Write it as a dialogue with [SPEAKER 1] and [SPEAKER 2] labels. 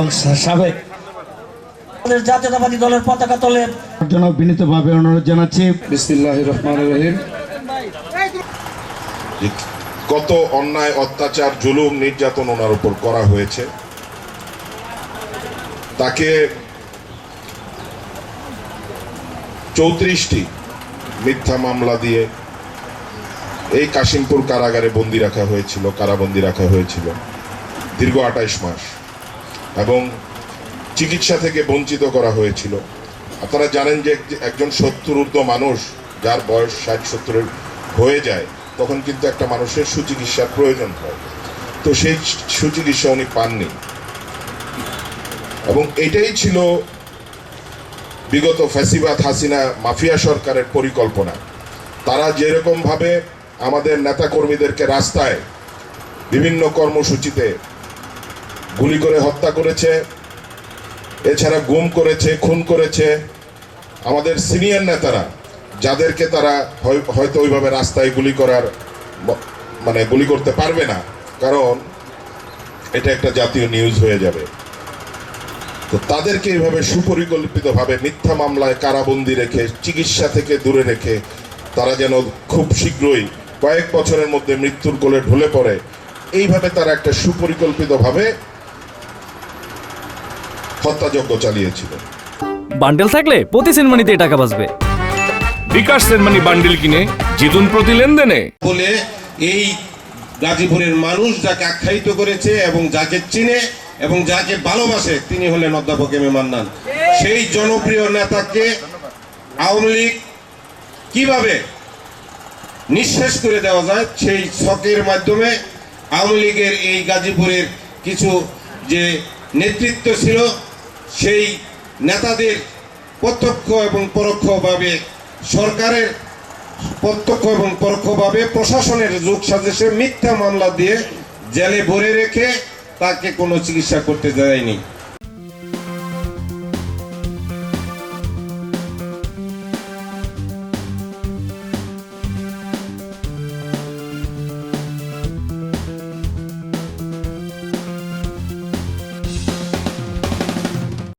[SPEAKER 1] এবং সাবেক জাতীয়তাবাদী দলের পতাকা তলে
[SPEAKER 2] জন্য বিনীতভাবে অনুরোধ জানাচ্ছি।
[SPEAKER 3] বিসমিল্লাহ রহমান রহিম।
[SPEAKER 4] কত অন্যায় অত্যাচার জুলুম নির্যাতন ওনার উপর করা হয়েছে। তাকে চৌত্রিশটি মিথ্যা মামলা দিয়ে এই কাশিমপুর কারাগারে বন্দি রাখা হয়েছিল কারাবন্দি রাখা হয়েছিল দীর্ঘ আঠাইশ মাস। এবং চিকিৎসা থেকে বঞ্চিত করা হয়েছিল। আপনারা জানেন যে একজন সত্তর মানুষ যার বয়স ষাট, সত্তরের হয়ে যায়, তখন কিন্তু একটা মানুষের সুচিকিৎসার প্রয়োজন হয়। তো সেই সুচিকিৎসা উনি পাননি। এবং এটাই ছিল বিগত ফ্যাসিবাদ হাসিনা মাফিয়া সরকারের পরিকল্পনা। তারা যেরকম ভাবে আমাদের নেতাকর্মীদেরকে রাস্তায় বিভিন্ন কর্মসূচিতে গুলি করে হত্যা করেছে, এছাড়া গুম করেছে, খুন করেছে আমাদের সিনিয়র নেতারা, যাদেরকে তারা হয়- হয়তো ওইভাবে রাস্তায় গুলি করার মানে গুলি করতে পারবে না, কারণ এটা একটা জাতীয় নিউজ হয়ে যাবে। তো তাদেরকে এইভাবে সুপরিকল্পিতভাবে মিথ্যা মামলায় কারাবন্দি রেখে, চিকিৎসা থেকে দূরে রেখে, তারা যেন খুব শীঘ্রই কয়েক বছরের মধ্যে মৃত্যুর কোলে ঢলে পড়ে, এইভাবে তারা একটা সুপরিকল্পিতভাবে হত্যাযজ্ঞ চালিয়েছিল।
[SPEAKER 5] বান্ডেল থাকলে প্রতি সিনেমানিতে টাকা বাঁচবে।
[SPEAKER 6] বিকাশ সেনমানি বান্ডিল কিনে জিতুন প্রতি লেনদেনে।
[SPEAKER 7] বলে এই গাজীপুরের মানুষ যাকে আখ্যায়িত করেছে এবং যাকে চিনে এবং যাকে ভালোবাসে তিনি হলেন অধ্যাপক এম এ মান্নান। সেই জনপ্রিয় নেতাকে আওয়ামী লীগ কীভাবে নিঃশেষ করে দেওয়া যায় সেই ছকের মাধ্যমে আওয়ামী লীগের এই গাজীপুরের কিছু যে নেতৃত্ব ছিল সেই নেতাদের প্রত্যক্ষ এবং পরোক্ষভাবে সরকারের প্রত্যক্ষ এবং পরোক্ষভাবে প্রশাসনের যুগ সাজেশে মিথ্যা মামলা দিয়ে জেলে ভরে রেখে তাকে কোনো চিকিৎসা করতে দেয়নি।